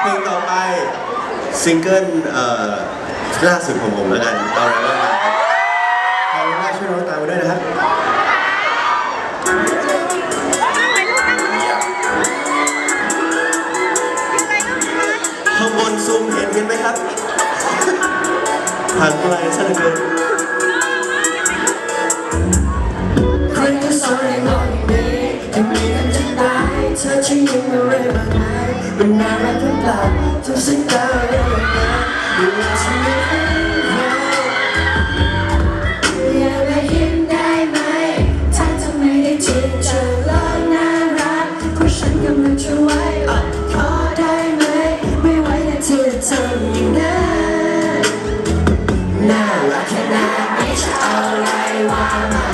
เพลงต่อไปซิงเกิลเอ่อล่าสุดของผมแล้วกันตอนแรกว่ามาใครว่าช่วยร้องตามมาด้วยนะครับข้างบนซูมเห็นกันไหมครับผ่านไกลซะเหลือเกินใครก็สอนให้มองอย่า งนี้จะมีกันจะตาเธอจะยิ้มอะไรบ้างไหมมันน่ารักหรือเปล่าทุกสิ่งก้าวเดินมาดูแลฉันไม่ให้อยามายิ้มได้ไหม ถ้าเธอไม่ได้จริงจะลองน่ารักเพราะฉันกำลังจะไว้อะขอได้ไหม ไม่ไหวนะที่จะทำอย่างนั้นน่ารักแค่ไหนไม่จะเอาอะไรวามา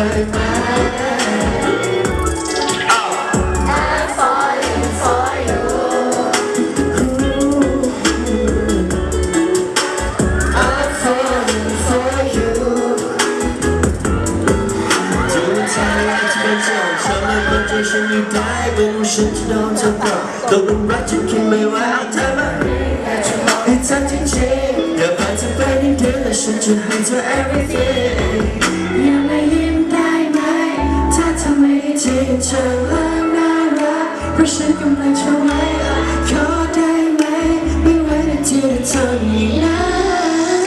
ฉันไม่เป็นใจฉันอยู่ได้เป็นฉันจะโดนเธอต่อตกลงรักจนคิดไม่ไหวเอาเธอมาอยากจะบอกให้เธอจริงๆอย่าพาเธอไปนิดเดียวและฉันจะให้เธอ everything อไม่เธอเลิกน่ารักเพราะฉันกำลังจะไว้ขอได้ไหม ไม่ไหวนที่จะทำอย่างนั้น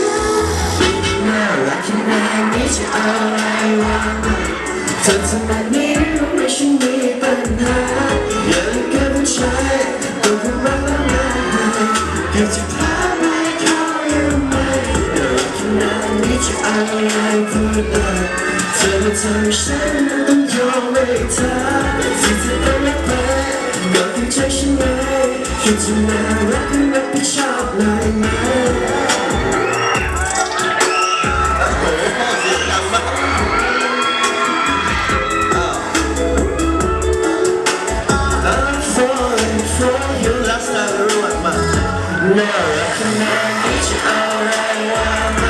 น่ารักแค่ไหนไม่จะเอาอะไรวะเธอทำแบบนี้รู้ไหมฉันมีปัญหาอยากกับผู้ชายต้องทำรักแล้วไงอยากจะพาไปเขาอยู่ไหมน่ารักแค่ไหนไม่จะเอาอะไรพูดเลยเธอมาทำให้ฉันต้องยอม ให้เธอที่เธอต้องรักไปก็คือใจฉันไงคิดจะน่ารักและรับผิดชอบหน่อยไหม I'm falling for you รักษารู้ว่ามาน่ารักขนาดนี้จะเอาอะไรวะ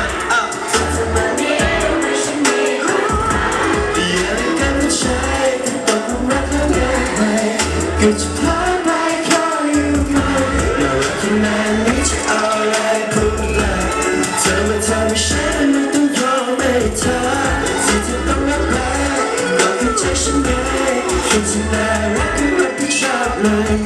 It's fine, I call you mine. You're looking at me, you're alright, put me back. Tell me, tell me, shit, and I don't call me tight. Sitting on my back, looking just a bit. Kids and I, walking with the shotline.